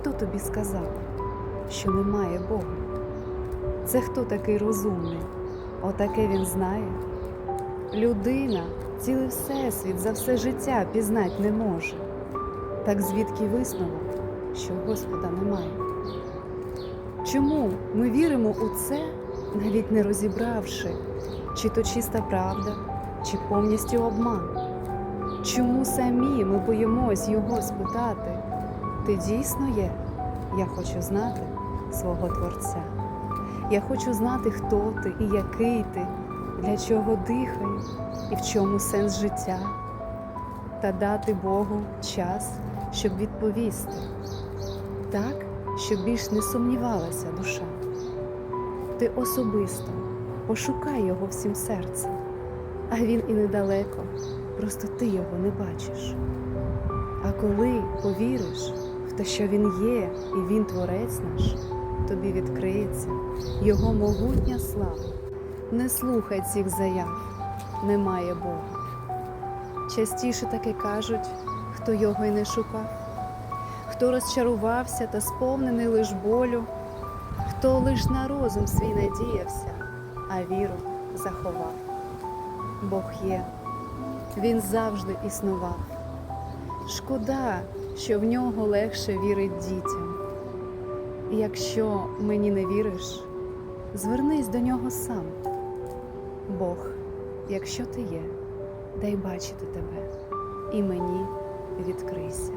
хто тобі сказав, що немає Бога? Це хто такий розумний? Отаке він знає. Людина цілий всесвіт за все життя пізнать не може. Так звідки висновок, що Господа немає? Чому ми віримо у це, навіть не розібравши, чи то чиста правда, чи повністю обман? Чому самі ми боїмось його спитати? Ти дійсно є? Я хочу знати свого Творця. Я хочу знати, хто ти і який ти, для чого дихаю і в чому сенс життя, та дати Богу час, щоб відповісти, так, щоб більш не сумнівалася душа. Ти особисто пошукай його всім серцем, а він і недалеко, просто ти його не бачиш. А коли повіриш те, що він є, і він творець наш, тобі відкриється його могутня слава. Не слухай цих заяв, немає Бога. Частіше таки кажуть, хто його й не шукав, хто розчарувався та сповнений лиш болю, хто лиш на розум свій надіявся, а віру заховав. Бог є, він завжди існував. Шкода, що в нього легше вірить дітям. І якщо мені не віриш, звернись до нього сам. Бог, якщо ти є, дай бачити тебе, і мені відкрийся.